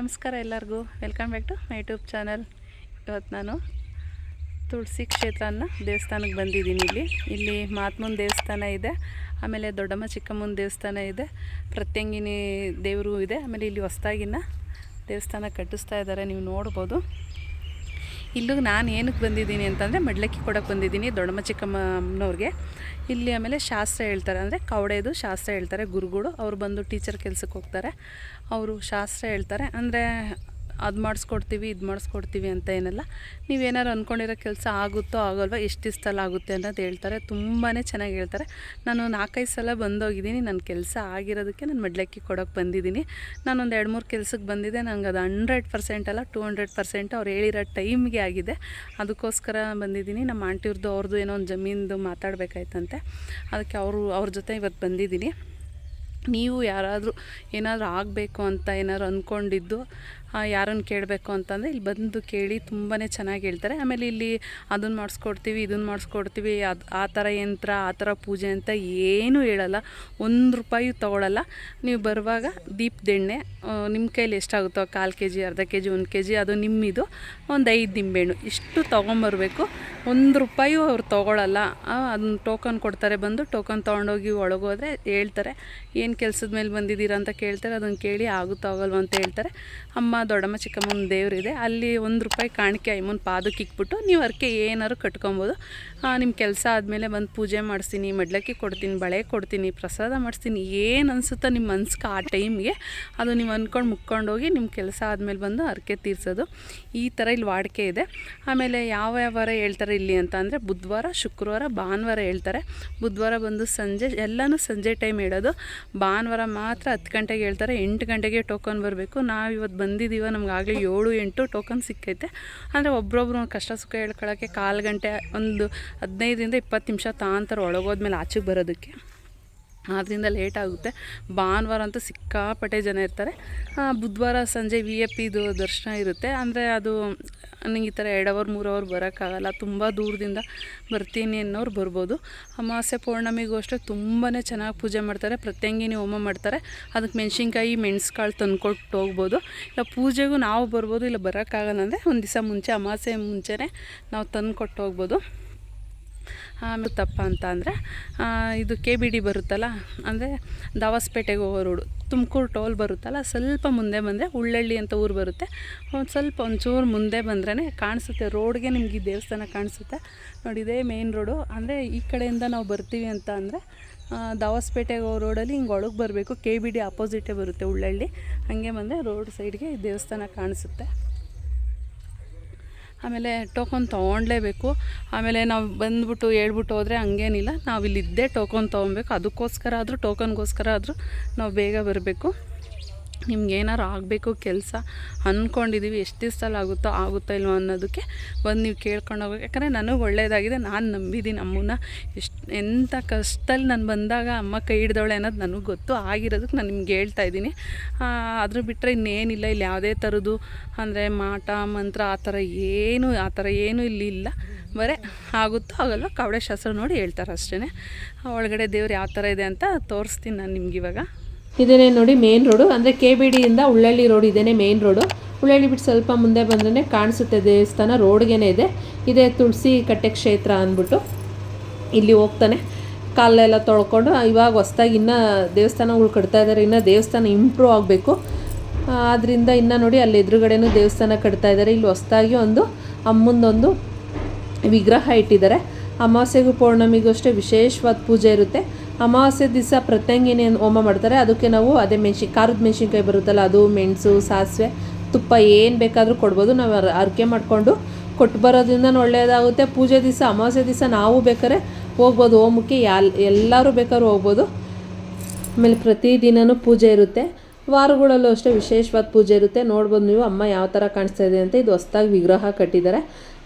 ನಮಸ್ಕಾರ ಎಲ್ಲರಿಗೂ. Welcome back to my YouTube channel ಇವತ್ತು ನಾನು ತುಳಸಿ ಕ್ಷೇತ್ರನ ದೇವಸ್ಥಾನಕ್ಕೆ ಬಂದಿದ್ದೀನಿ ಇಲ್ಲಿ. ಇಲ್ಲಿ ಮಾತ್ಮನ ದೇವಸ್ಥಾನ ಇದೆ, ಆಮೇಲೆ ದೊಡ್ಡಮ್ಮ ಚಿಕ್ಕಮ್ಮನ ದೇವಸ್ಥಾನ ಇದೆ, ಪ್ರತ್ಯಂಗಿನಿ ದೇವರು ಇದೆ, ಆಮೇಲೆ ಇಲ್ಲಿ ಹೊಸ್ದಾಗಿನ ದೇವಸ್ಥಾನ ಕಟ್ಟಿಸ್ತಾ ಇದ್ದಾರೆ, ನೀವು ನೋಡ್ಬೋದು. ಇಲ್ಲೂ ನಾನು ಏನಕ್ಕೆ ಬಂದಿದ್ದೀನಿ ಅಂತಂದರೆ ಮಡ್ಲಕ್ಕಿ ಕೊಡಕ್ಕೆ ಬಂದಿದ್ದೀನಿ ದೊಡ್ಡಮ್ಮ ಚಿಕ್ಕಮ್ಮನವ್ರಿಗೆ. ಇಲ್ಲಿ ಆಮೇಲೆ ಶಾಸ್ತ್ರ ಹೇಳ್ತಾರೆ ಅಂದರೆ ಕವಡೆದು ಶಾಸ್ತ್ರ ಹೇಳ್ತಾರೆ ಗುರುಗಳು. ಅವರು ಬಂದು ಟೀಚರ್ ಕೆಲಸಕ್ಕೆ ಹೋಗ್ತಾರೆ. ಅವರು ಶಾಸ್ತ್ರ ಹೇಳ್ತಾರೆ. ಅಂದರೆ ಅದು ಮಾಡಿಸ್ಕೊಡ್ತೀವಿ, ಇದು ಮಾಡಿಸ್ಕೊಡ್ತೀವಿ ಅಂತ ಏನಲ್ಲ. ನೀವೇನಾದ್ರು ಅಂದ್ಕೊಂಡಿರೋ ಕೆಲಸ ಆಗುತ್ತೋ ಆಗೋಲ್ವ ಎಷ್ಟು ದಿವ್ಸದಲ್ಲಿ ಆಗುತ್ತೆ ಅನ್ನೋದು ಹೇಳ್ತಾರೆ. ತುಂಬಾ ಚೆನ್ನಾಗಿ ಹೇಳ್ತಾರೆ. ನಾನು ನಾಲ್ಕೈದು ಸಲ ಬಂದೋಗಿದ್ದೀನಿ. ನನ್ನ ಕೆಲಸ ಆಗಿರೋದಕ್ಕೆ ನಾನು ಮಡ್ಲಕ್ಕಿ ಕೊಡೋಕೆ ಬಂದಿದ್ದೀನಿ. ನಾನೊಂದು ಎರಡು ಮೂರು ಕೆಲಸಕ್ಕೆ ಬಂದಿದ್ದೆ. ನಂಗೆ ಅದು ಹಂಡ್ರೆಡ್ ಪರ್ಸೆಂಟ್ ಅಲ್ಲ, ಟೂ ಹಂಡ್ರೆಡ್ ಪರ್ಸೆಂಟ್ ಅವ್ರು ಹೇಳಿರೋ ಟೈಮ್ಗೆ ಆಗಿದೆ. ಅದಕ್ಕೋಸ್ಕರ ಬಂದಿದ್ದೀನಿ. ನಮ್ಮ ಆಂಟಿಯವ್ರದ್ದು ಅವ್ರದ್ದು ಏನೋ ಒಂದು ಜಮೀನ್ದು ಮಾತಾಡಬೇಕಾಯ್ತಂತೆ. ಅದಕ್ಕೆ ಅವರು, ಅವ್ರ ಜೊತೆ ಇವತ್ತು ಬಂದಿದ್ದೀನಿ. ನೀವು ಯಾರಾದರೂ ಏನಾದರೂ ಆಗಬೇಕು ಅಂತ ಏನಾದ್ರು ಅಂದ್ಕೊಂಡಿದ್ದು ಯಾರನ್ನು ಕೇಳಬೇಕು ಅಂತಂದರೆ ಇಲ್ಲಿ ಬಂದು ಕೇಳಿ ತುಂಬಾ ಚೆನ್ನಾಗಿ ಹೇಳ್ತಾರೆ. ಆಮೇಲೆ ಇಲ್ಲಿ ಅದನ್ನು ಮಾಡಿಸ್ಕೊಡ್ತೀವಿ, ಇದನ್ನು ಮಾಡಿಸ್ಕೊಡ್ತೀವಿ, ಅದು ಆ ಥರ ಯಂತ್ರ, ಆ ಥರ ಪೂಜೆ ಅಂತ ಏನೂ ಹೇಳಲ್ಲ. ಒಂದು ರೂಪಾಯಿ ತೊಗೊಳಲ್ಲ. ನೀವು ಬರುವಾಗ ದೀಪದೆಣ್ಣೆ ನಿಮ್ಮ ಕೈಲಿ ಎಷ್ಟಾಗುತ್ತೋ ಕಾಲು ಕೆ ಜಿ ಅರ್ಧ ಕೆ ಜಿ ಒಂದು ಕೆ ಜಿ ಅದು ನಿಮ್ಮಿದು. ಒಂದು ಐದು ನಿಂಬೆಹಣ್ಣು, ಇಷ್ಟು ತೊಗೊಂಬರ್ಬೇಕು. ಒಂದು ರೂಪಾಯು ಅವ್ರು ತೊಗೊಳಲ್ಲ. ಅದನ್ನ ಟೋಕನ್ ಕೊಡ್ತಾರೆ ಬಂದು ಟೋಕನ್ ತೊಗೊಂಡೋಗಿ ಒಳಗೋದ್ರೆ ಹೇಳ್ತಾರೆ. ಏನು ಕೆಲಸದ ಮೇಲೆ ಬಂದಿದ್ದೀರಾ ಅಂತ ಕೇಳ್ತಾರೆ. ಅದನ್ನು ಕೇಳಿ ಆಗುತ್ತೋ ಆಗಲ್ವ ಅಂತ ಹೇಳ್ತಾರೆ. ಅಮ್ಮ ದೊಡ್ಡಮ್ಮ ಚಿಕ್ಕಮ್ಮನ ದೇವರಿದೆ ಅಲ್ಲಿ ಒಂದು ರೂಪಾಯಿ ಕಾಣಿಕೆ ಅಮ್ಮನ ಪಾದಕ್ಕೆ ಇಕ್ಬಿಟ್ಟು ನೀವು ಅರ್ಕೆ ಏನಾದ್ರು ಕಟ್ಕೊಬೋದು. ನಿಮ್ಮ ಕೆಲಸ ಆದಮೇಲೆ ಬಂದು ಪೂಜೆ ಮಾಡಿಸ್ತೀನಿ, ಮಡ್ಲಕ್ಕಿ ಕೊಡ್ತೀನಿ, ಬಳೆ ಕೊಡ್ತೀನಿ, ಪ್ರಸಾದ ಮಾಡಿಸ್ತೀನಿ, ಏನು ಅನಿಸುತ್ತೋ ನಿಮ್ಮ ಮನ್ಸಿಗೆ ಆ ಟೈಮ್ಗೆ ಅದು ನೀವು ಅಂದ್ಕೊಂಡು ಮುಕ್ಕೊಂಡೋಗಿ ನಿಮ್ಮ ಕೆಲಸ ಆದಮೇಲೆ ಬಂದು ಅರ್ಕೆ ತೀರ್ಸೋದು. ಈ ಥರ ಇಲ್ಲಿ ವಾಡಿಕೆ ಇದೆ. ಆಮೇಲೆ ಯಾವ ಯಾವ ವಾರ ಹೇಳ್ತಾರೆ ಇಲ್ಲಿ ಅಂತ ಅಂದರೆ ಬುಧವಾರ, ಶುಕ್ರವಾರ, ಭಾನುವಾರ ಹೇಳ್ತಾರೆ. ಬುಧವಾರ ಬಂದು ಸಂಜೆ, ಎಲ್ಲನೂ ಸಂಜೆ ಟೈಮ್ ಹೇಳೋದು. ಭಾನುವಾರ ಮಾತ್ರ ಹತ್ತು ಗಂಟೆಗೆ ಹೇಳ್ತಾರೆ, ಎಂಟು ಗಂಟೆಗೆ ಟೋಕನ್ ಬರಬೇಕು. ನಾವು ಇವತ್ತು ಬಂದಿದ್ದೀವ ನಮ್ಗೆ ಆಗಲೇ ಏಳು ಎಂಟು ಟೋಕನ್ ಸಿಕ್ಕೈತೆ. ಅಂದರೆ ಒಬ್ರೊಬ್ರು ಕಷ್ಟ ಸುಖ ಹೇಳ್ಕೊಳ್ಳೋಕ್ಕೆ ಕಾಲು ಗಂಟೆ ಒಂದು ಹದಿನೈದರಿಂದ ಇಪ್ಪತ್ತು ನಿಮಿಷ ತಾಂತಾರೆ ಒಳಗೋದ್ಮೇಲೆ ಆಚೆಗೆ ಬರೋದಕ್ಕೆ. ಆದ್ದರಿಂದ ಲೇಟ್ ಆಗುತ್ತೆ. ಭಾನುವಾರ ಅಂತೂ ಸಿಕ್ಕಾಪಟ್ಟೆ ಜನ ಇರ್ತಾರೆ. ಬುಧವಾರ ಸಂಜೆ ವಿ ಎ ಪಿದು ದರ್ಶನ ಇರುತ್ತೆ. ಅಂದರೆ ಅದು ನನಗೆ ಈ ಥರ ಎರಡು ಅವರ್ ಮೂರು ಅವರ್ ಬರೋಕ್ಕಾಗಲ್ಲ. ತುಂಬ ದೂರದಿಂದ ಬರ್ತೀನಿ ಅನ್ನೋರು ಬರ್ಬೋದು. ಅಮಾವಾಸ್ಯೆ ಪೌರ್ಣಮಿಗೂ ಅಷ್ಟೇ ತುಂಬಾ ಚೆನ್ನಾಗಿ ಪೂಜೆ ಮಾಡ್ತಾರೆ. ಪ್ರತ್ಯಂಗಿನಿ ಹೋಮ ಮಾಡ್ತಾರೆ. ಅದಕ್ಕೆ ಮೆಣಸಿನ್ಕಾಯಿ, ಮೆಣಸ್ಕಾಳು ತಂದುಕೊಟ್ಟು ಹೋಗ್ಬೋದು. ಇಲ್ಲ, ಪೂಜೆಗೂ ನಾವು ಬರ್ಬೋದು. ಇಲ್ಲ, ಬರೋಕ್ಕಾಗಲ್ಲ ಅಂದರೆ ಒಂದು ದಿವಸ ಮುಂಚೆ ಅಮಾವಾಸ್ಯೆ ಮುಂಚೆನೇ ನಾವು ತಂದು ಕೊಟ್ಟು ಹೋಗ್ಬೋದು. ಆಮೇಲೆ ತಪ್ಪ ಅಂತ ಅಂದರೆ ಇದು ಕೆ ಬಿ ಡಿ ಬರುತ್ತಲ್ಲ, ಅಂದರೆ ದಾವಾಸ್ಪೇಟೆಗೆ ಹೋಗೋ ರೋಡು ತುಮಕೂರು ಟೋಲ್ ಬರುತ್ತಲ್ಲ, ಸ್ವಲ್ಪ ಮುಂದೆ ಬಂದರೆ ಉಳ್ಳಳ್ಳಿ ಅಂತ ಊರು ಬರುತ್ತೆ. ಒಂದು ಸ್ವಲ್ಪ ಒಂಚೂರು ಮುಂದೆ ಬಂದ್ರೇ ಕಾಣಿಸುತ್ತೆ. ರೋಡ್ಗೆ ನಿಮ್ಗೆ ದೇವಸ್ಥಾನ ಕಾಣಿಸುತ್ತೆ. ನೋಡಿ, ಇದೇ ಮೇನ್ ರೋಡು ಅಂದರೆ ಈ ಕಡೆಯಿಂದ ನಾವು ಬರ್ತೀವಿ ಅಂತ ಅಂದರೆ ದಾವಾಸ್ಪೇಟೆಗೆ ಹೋಗೋ ರೋಡಲ್ಲಿ ಹಿಂಗೆ ಒಳಗೆ ಬರಬೇಕು. ಕೆ ಬಿ ಡಿ ಅಪೋಸಿಟೇ ಬರುತ್ತೆ ಉಳ್ಳಳ್ಳಿ ಹಾಗೆ ಬಂದರೆ ರೋಡ್ ಸೈಡ್ಗೆ ದೇವಸ್ಥಾನ ಕಾಣಿಸುತ್ತೆ. ಆಮೇಲೆ ಟೋಕನ್ ತೊಗೊಳ್ಲೇಬೇಕು ಆಮೇಲೆ ನಾವು ಬಂದ್ಬಿಟ್ಟು ಹೇಳ್ಬಿಟ್ಟು ಹೋದರೆ ಹಂಗೇನಿಲ್ಲ. ನಾವು ಇಲ್ಲಿದ್ದೇ ಟೋಕನ್ ತೊಗೊಬೇಕು. ಅದಕ್ಕೋಸ್ಕರ ಆದರೂ, ಟೋಕನ್ಗೋಸ್ಕರ ಆದರೂ ನಾವು ಬೇಗ ಬರಬೇಕು. ನಿಮ್ಗೆ ಏನಾರು ಆಗಬೇಕು ಕೆಲಸ ಅಂದ್ಕೊಂಡಿದ್ದೀವಿ ಎಷ್ಟು ದಿವ್ಸದಲ್ಲಿ ಆಗುತ್ತೋ ಆಗುತ್ತೋ ಇಲ್ವೋ ಅನ್ನೋದಕ್ಕೆ ಬಂದು ನೀವು ಕೇಳ್ಕೊಂಡು ಹೋಗ್ಬೇಕು. ಯಾಕಂದರೆ ನನಗೆ ಒಳ್ಳೆಯದಾಗಿದೆ ನಾನು ನಂಬಿದ್ದೀನಿ ಅಮ್ಮನ ಎಷ್ಟು ಎಂಥ ಕಷ್ಟದಲ್ಲಿ ನಾನು ಬಂದಾಗ ಅಮ್ಮ ಕೈ ಹಿಡ್ದವಳೆ ಅನ್ನೋದು ನನಗೆ ಗೊತ್ತು ಆಗಿರೋದಕ್ಕೆ ನಾನು ನಿಮ್ಗೆ ಹೇಳ್ತಾ ಇದ್ದೀನಿ. ಅದ್ರ ಬಿಟ್ಟರೆ ಇನ್ನೇನಿಲ್ಲ, ಇಲ್ಲಿ ಯಾವುದೇ ಥರದ್ದು ಅಂದರೆ ಮಾಟ, ಮಂತ್ರ, ಆ ಥರ ಏನು, ಆ ಥರ ಏನೂ ಇಲ್ಲಿ ಇಲ್ಲ. ಬರೇ ಆಗುತ್ತೋ ಆಗಲ್ಲ ಕವಡೆ ಶಾಸ್ತ್ರ ನೋಡಿ ಹೇಳ್ತಾರೆ ಅಷ್ಟೇ ಒಳಗಡೆ ದೇವ್ರು ಯಾವ ಥರ ಇದೆ ಅಂತ ತೋರಿಸ್ತೀನಿ ನಾನು ನಿಮ್ಗೆ ಇವಾಗ. ಇದೇನೆ ನೋಡಿ ಮೇನ್ ರೋಡು ಅಂದರೆ ಕೆ ಬಿ ಡಿಯಿಂದ ಉಳ್ಳಳ್ಳಿ ರೋಡ್ ಇದೇನೆ ಮೇನ್ ರೋಡು ಉಳ್ಳಳ್ಳಿ ಬಿಟ್ಟು ಸ್ವಲ್ಪ ಮುಂದೆ ಬಂದ್ರೆ ಕಾಣಿಸುತ್ತೆ ದೇವಸ್ಥಾನ. ರೋಡ್ಗೇನೆ ಇದೆ. ಇದೇ ತುಳಸಿ ಕಟ್ಟೆ ಕ್ಷೇತ್ರ ಅಂದ್ಬಿಟ್ಟು ಇಲ್ಲಿ ಹೋಗ್ತಾನೆ. ಕಾಲೆಲ್ಲ ತೊಳ್ಕೊಂಡು ಇವಾಗ ಹೊಸ್ದಾಗಿ ಇನ್ನೂ ದೇವಸ್ಥಾನಗಳು ಕಟ್ತಾ ಇದ್ದಾರೆ ಇನ್ನೂ ದೇವಸ್ಥಾನ ಇಂಪ್ರೂವ್ ಆಗಬೇಕು. ಆದ್ದರಿಂದ ಇನ್ನು ನೋಡಿ ಅಲ್ಲಿ ಎದುರುಗಡೆನೂ ದೇವಸ್ಥಾನ ಕಟ್ತಾ ಇದ್ದಾರೆ ಇಲ್ಲಿ ಹೊಸ್ದಾಗಿ ಒಂದು ಅಮ್ಮಂದೊಂದು ವಿಗ್ರಹ ಇಟ್ಟಿದ್ದಾರೆ. ಅಮಾವಾಸ್ಯೆಗೂ ಪೌರ್ಣಮಿಗೂ ಅಷ್ಟೇ ವಿಶೇಷವಾದ ಪೂಜೆ ಇರುತ್ತೆ. ಅಮಾವಾಸ್ಯೆ ದಿವಸ ಪ್ರತ್ಯಂಗಿನಿ ಹೋಮ ಮಾಡ್ತಾರೆ. ಅದಕ್ಕೆ ನಾವು ಅದೇ ಮೆಣಸಿ, ಖಾರದ ಮೆಣಸಿನ್ಕಾಯಿ ಬರುತ್ತಲ್ಲ, ಅದು ಮೆಣಸು, ಸಾಸಿವೆ, ತುಪ್ಪ ಏನು ಬೇಕಾದರೂ ಕೊಡ್ಬೋದು. ನಾವು ಅರ್ಕೆ ಮಾಡಿಕೊಂಡು ಕೊಟ್ಟು ಬರೋದ್ರಿಂದ ಒಳ್ಳೆಯದಾಗುತ್ತೆ ಪೂಜೆ ದಿವಸ, ಅಮಾವಾಸ್ಯೆ ದಿವಸ ನಾವು ಬೇಕಾದ್ರೆ ಹೋಗ್ಬೋದು. ಹೋಮಕ್ಕೆ ಯಾಲ್, ಎಲ್ಲರೂ ಬೇಕಾದ್ರೂ ಹೋಗ್ಬೋದು. ಆಮೇಲೆ ಪ್ರತಿದಿನವೂ ಪೂಜೆ ಇರುತ್ತೆ. ವಾರಗಳಲ್ಲೂ ಅಷ್ಟೇ ವಿಶೇಷವಾದ ಪೂಜೆ ಇರುತ್ತೆ. ನೋಡ್ಬೋದು ನೀವು, ಅಮ್ಮ ಯಾವ ಥರ ಕಾಣಿಸ್ತಾ ಇದೆ ಅಂತ ಇದು ಹೊಸ್ದಾಗಿ ವಿಗ್ರಹ ಕಟ್ಟಿದ್ದಾರೆ.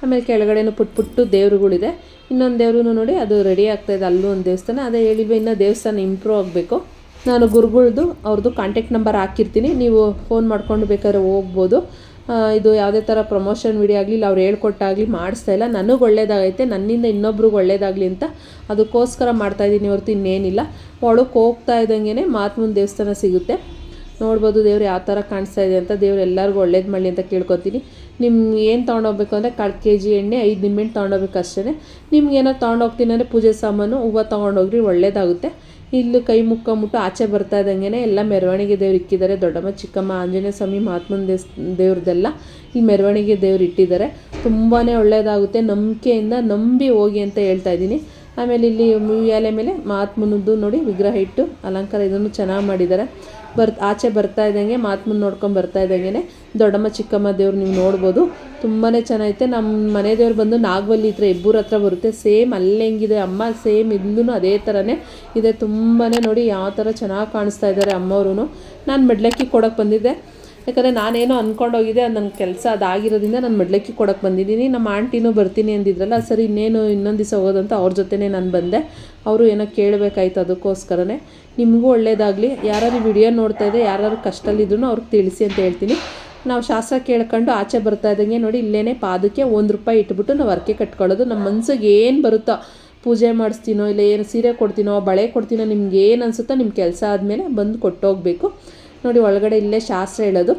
ಆಮೇಲೆ ಕೆಳಗಡೆನೂ ಪುಟ್ ಪುಟ್ಟು ದೇವ್ರುಗಳಿದೆ. ಇನ್ನೊಂದು ದೇವ್ರೂ ನೋಡಿ ಅದು ರೆಡಿ ಆಗ್ತಾಯಿದೆ ಅಲ್ಲೂ ಒಂದು ದೇವಸ್ಥಾನ. ಅದೇ ಹೇಳಿದ್ವಿ ಇನ್ನೂ ದೇವಸ್ಥಾನ ಇಂಪ್ರೂವ್ ಆಗಬೇಕು. ನಾನು ಗುರುಗಳ್ದು ಅವ್ರದ್ದು ಕಾಂಟ್ಯಾಕ್ಟ್ ನಂಬರ್ ಹಾಕಿರ್ತೀನಿ. ನೀವು ಫೋನ್ ಮಾಡ್ಕೊಂಡು ಬೇಕಾದ್ರೆ ಹೋಗ್ಬೋದು. ಇದು ಯಾವುದೇ ಥರ ಪ್ರಮೋಷನ್ ವಿಡಿಯೋ ಆಗಲಿ ಇಲ್ಲ ಅವ್ರು ಹೇಳ್ಕೊಟ್ಟಾಗಲಿ ಮಾಡಿಸ್ತಾ ಇಲ್ಲ. ನನಗೆ ಒಳ್ಳೇದಾಗೈತೆ, ನನ್ನಿಂದ ಇನ್ನೊಬ್ರಿಗೆ ಒಳ್ಳೇದಾಗಲಿ ಅಂತ ಅದಕ್ಕೋಸ್ಕರ ಮಾಡ್ತಾಯಿದ್ದೀನಿ ಹೊರತು ಇನ್ನೇನಿಲ್ಲ. ಒಳಕ್ಕೆ ಹೋಗ್ತಾ ಇದ್ದಂಗೆ ಮಹಾತ್ಮನ ದೇವಸ್ಥಾನ ಸಿಗುತ್ತೆ. ನೋಡ್ಬೋದು ದೇವ್ರು ಯಾವ ಥರ ಕಾಣಿಸ್ತಾ ಇದೆ ಅಂತ ದೇವ್ರು ಎಲ್ಲರಿಗೂ ಒಳ್ಳೇದು ಮಾಡಲಿ ಅಂತ ಕೇಳ್ಕೊತೀನಿ. ನಿಮ್ಮ ಏನು ತೊಗೊಂಡೋಗ್ಬೇಕು ಅಂದರೆ ಕಾಲು ಕೆ ಜಿ ಎಣ್ಣೆ, ಐದು ನಿಂಬೆಹಣ್ಣು ತೊಗೊಂಡೋಗ್ಬೇಕು ಅಷ್ಟೇ ನಿಮ್ಗೆ ಏನೋ ತೊಗೊಂಡೋಗ್ತೀನಿ ಅಂದರೆ ಪೂಜೆ ಸಾಮಾನು, ಹೂವು ತೊಗೊಂಡೋಗ್ರಿ, ಒಳ್ಳೇದಾಗುತ್ತೆ. ಇಲ್ಲಿ ಕೈ ಮುಕ್ಕೊಂಬಿಟ್ಟು ಆಚೆ ಬರ್ತಾ ಇದ್ದಂಗೆ ಎಲ್ಲ ಮೆರವಣಿಗೆ ದೇವ್ರು ಇಕ್ಕಿದ್ದಾರೆ. ದೊಡ್ಡಮ್ಮ, ಚಿಕ್ಕಮ್ಮ, ಆಂಜನೇಯ ಸ್ವಾಮಿ ಮಹಾತ್ಮನ ದೇವ್ಸ್ ದೇವ್ರದ್ದೆಲ್ಲ ಈ ಮೆರವಣಿಗೆ ದೇವ್ರು ಇಟ್ಟಿದ್ದಾರೆ. ತುಂಬಾ ಒಳ್ಳೆಯದಾಗುತ್ತೆ ನಂಬಿಕೆಯಿಂದ ನಂಬಿ ಹೋಗಿ ಅಂತ ಹೇಳ್ತಾ ಇದ್ದೀನಿ. ಆಮೇಲೆ ಇಲ್ಲಿ ಎಲೆ ಮೇಲೆ ಮಹಾತ್ಮನದ್ದು ನೋಡಿ ವಿಗ್ರಹ ಇಟ್ಟು ಅಲಂಕಾರ ಇದನ್ನು ಚೆನ್ನಾಗಿ ಮಾಡಿದ್ದಾರೆ. ಬರ್ ಆಚೆ ಬರ್ತಾ ಇದ್ದಂಗೆ ಮಹಾತ್ಮನ ನೋಡ್ಕೊಂಡು ಬರ್ತಾ ಇದ್ದಂಗೆ ದೊಡ್ಡಮ್ಮ, ಚಿಕ್ಕಮ್ಮ ದೇವ್ರು ನೀವು ನೋಡ್ಬೋದು. ತುಂಬಾ ಚೆನ್ನಾಗೈತೆ. ನಮ್ಮ ಮನೆ ದೇವ್ರು ಬಂದು ನಾಗವಲ್ಲಿ ಹತ್ರ ಇಬ್ಬರ ಹತ್ರ ಬರುತ್ತೆ. ಸೇಮ್ ಅಲ್ಲೇ ಹೆಂಗಿದೆ, ಅಮ್ಮ ಸೇಮ್ ಇಲ್ಲೂ ಅದೇ ಥರನೇ ಇದೆ. ತುಂಬಾ ನೋಡಿ ಯಾವ ಥರ ಚೆನ್ನಾಗಿ ಕಾಣಿಸ್ತಾ ಇದ್ದಾರೆ ಅಮ್ಮವ್ರು ನಾನು ಮೆಡ್ಲಕ್ಕಿ ಕೊಡೋಕ್ಕೆ ಬಂದಿದ್ದೆ. ಯಾಕಂದರೆ ನಾನೇನೋ ಅಂದ್ಕೊಂಡೋಗಿದ್ದೆ ಅದು ನನ್ನ ಕೆಲಸ ಅದಾಗಿರೋದ್ರಿಂದ ನಾನು ಮಡ್ಲಕ್ಕಿ ಕೊಡೋಕೆ ಬಂದಿದ್ದೀನಿ. ನಮ್ಮ ಆಂಟಿನೂ ಬರ್ತೀನಿ ಅಂದಿದ್ರಲ್ಲ, ಸರಿ ಇನ್ನೇನು ಇನ್ನೊಂದು ದಿವಸ ಹೋಗೋದಂತ ಅವ್ರ ಜೊತೆನೇ ನಾನು ಬಂದೆ. ಅವರು ಏನೋ ಕೇಳಬೇಕಾಯ್ತು ಅದಕ್ಕೋಸ್ಕರನೇ. ನಿಮಗೂ ಒಳ್ಳೇದಾಗಲಿ. ಯಾರು ವಿಡಿಯೋ ನೋಡ್ತಾ ಇದೆ ಯಾರು ಕಷ್ಟದಲ್ಲಿದ್ರು ಅವ್ರಿಗೆ ತಿಳಿಸಿ ಅಂತ ಹೇಳ್ತೀನಿ. ನಾವು ಶಾಸ್ತ್ರ ಕೇಳ್ಕೊಂಡು ಆಚೆ ಬರ್ತಾ ಇದ್ದಂಗೆ ನೋಡಿ ಇಲ್ಲೇ ಪಾದಕ್ಕೆ ಒಂದು ರೂಪಾಯಿ ಇಟ್ಬಿಟ್ಟು ನಾವು ಅರ್ಕೆ ಕಟ್ಕೊಳ್ಳೋದು. ನಮ್ಮ ಮನ್ಸಿಗೆ ಏನು ಬರುತ್ತೋ, ಪೂಜೆ ಮಾಡಿಸ್ತೀನೋ, ಇಲ್ಲ ಏನು ಸೀರೆ ಕೊಡ್ತೀನೋ, ಬಳೆ ಕೊಡ್ತೀನೋ, ನಿಮ್ಗೆ ಏನು ಅನಿಸುತ್ತೋ ನಿಮ್ಮ ಕೆಲಸ ಆದಮೇಲೆ ಬಂದು ಕೊಟ್ಟೋಗಬೇಕು. ನೋಡಿ, ಒಳಗಡೆ ಇಲ್ಲೇ ಶಾಸ್ತ್ರ ಹೇಳೋದು.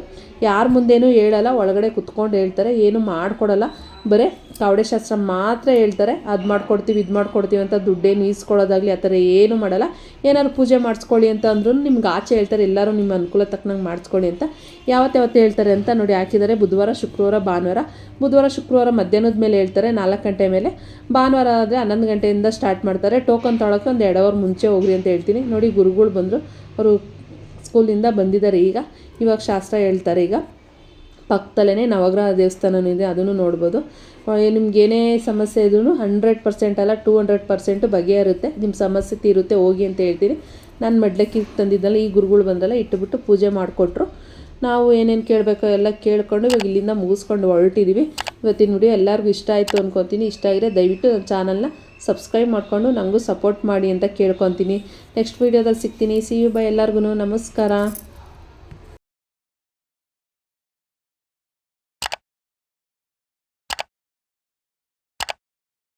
ಯಾರ ಮುಂದೇನೂ ಹೇಳಲ್ಲ, ಒಳಗಡೆ ಕುತ್ಕೊಂಡು ಹೇಳ್ತಾರೆ, ಏನು ಮಾಡಿಕೊಡಲ್ಲ. ಬರೀ ಕಾವಡೆ ಶಾಸ್ತ್ರ ಮಾತ್ರ ಹೇಳ್ತಾರೆ, ಅದು ಮಾಡ್ಕೊಡ್ತೀವಿ, ಇದು ಮಾಡ್ಕೊಡ್ತೀವಿ ಅಂತ ದುಡ್ಡೇನು ಈಸ್ಕೊಳ್ಳೋದಾಗಲಿ ಆ ಥರ ಏನು ಮಾಡಲ್ಲ. ಏನಾದ್ರು ಪೂಜೆ ಮಾಡಿಸ್ಕೊಳ್ಳಿ ಅಂತ ಅಂದ್ರೂ ನಿಮ್ಗೆ ಆಚೆ ಹೇಳ್ತಾರೆ, ಎಲ್ಲರೂ ನಿಮ್ಮ ಅನುಕೂಲ ತಕ್ಕನಂಗೆ ಮಾಡಿಸ್ಕೊಳ್ಳಿ ಅಂತ. ಯಾವತ್ತಾವತ್ತು ಹೇಳ್ತಾರೆ ಅಂತ ನೋಡಿ ಹಾಕಿದ್ದಾರೆ, ಬುಧವಾರ, ಶುಕ್ರವಾರ, ಭಾನುವಾರ. ಬುಧವಾರ, ಶುಕ್ರವಾರ ಮಧ್ಯಾಹ್ನದ ಮೇಲೆ ಹೇಳ್ತಾರೆ, ನಾಲ್ಕು ಗಂಟೆ ಮೇಲೆ. ಭಾನುವಾರ ಆದರೆ ಹನ್ನೊಂದು ಗಂಟೆಯಿಂದ ಸ್ಟಾರ್ಟ್ ಮಾಡ್ತಾರೆ. ಟೋಕನ್ ತೊಗೊಳಕ್ಕೆ ಒಂದು ಎರಡು ಅವರ್ ಮುಂಚೆ ಹೋಗ್ರಿ ಅಂತ ಹೇಳ್ತೀನಿ. ನೋಡಿ, ಗುರುಗಳು ಬಂದರು, ಅವರು ಸ್ಕೂಲಿಂದ ಬಂದಿದ್ದಾರೆ. ಈಗ ಇವಾಗ ಶಾಸ್ತ್ರ ಹೇಳ್ತಾರೆ, ಈಗ ಪಕ್ಕದಲ್ಲೇ ನವಗ್ರಹ ದೇವಸ್ಥಾನವೂ ಇದೆ, ಅದನ್ನು ನೋಡ್ಬೋದು. ನಿಮ್ಗೆ ಏನೇ ಸಮಸ್ಯೆ ಇದ್ರೂ ಹಂಡ್ರೆಡ್ ಪರ್ಸೆಂಟ್ ಅಲ್ಲ ಟೂ ಹಂಡ್ರೆಡ್ ಪರ್ಸೆಂಟು ಬಗೆಹರುತ್ತೆ. ನಿಮ್ಮ ಸಮಸ್ಯೆ ತೀರುತ್ತೆ, ಹೋಗಿ ಅಂತ ಹೇಳ್ತೀನಿ ನಾನು ಮಡ್ಲಕ್ಕಿ ತಂದಿದ್ದಲ್ಲ, ಈ ಗುರುಗಳು ಬಂದಲ್ಲ ಇಟ್ಟುಬಿಟ್ಟು ಪೂಜೆ ಮಾಡಿಕೊಟ್ರು. ನಾವು ಏನೇನು ಕೇಳಬೇಕೋ ಎಲ್ಲ ಕೇಳ್ಕೊಂಡು ಇವಾಗ ಇಲ್ಲಿಂದ ಮುಗಿಸ್ಕೊಂಡು ಹೊರಟಿದ್ದೀವಿ ಇವತ್ತಿನ ವಿಡಿಯೋ ಎಲ್ಲರಿಗೂ ಇಷ್ಟ ಆಯಿತು ಅನ್ಕೊತೀನಿ. ಇಷ್ಟ ಆಗಿದೆ ದಯವಿಟ್ಟು ನನ್ನ ಚಾನಲ್ನ ಸಬ್ಸ್ಕ್ರೈಬ್ ಮಾಡಿಕೊಂಡು ನನಗೂ ಸಪೋರ್ಟ್ ಮಾಡಿ ಅಂತ ಕೇಳ್ಕೊತೀನಿ. ನೆಕ್ಸ್ಟ್ ವೀಡಿಯೋದಲ್ಲಿ ಸಿಗ್ತೀನಿ. ಸಿ ಯು ಬೈ ಎಲ್ಲರಿಗೂ ನಮಸ್ಕಾರ.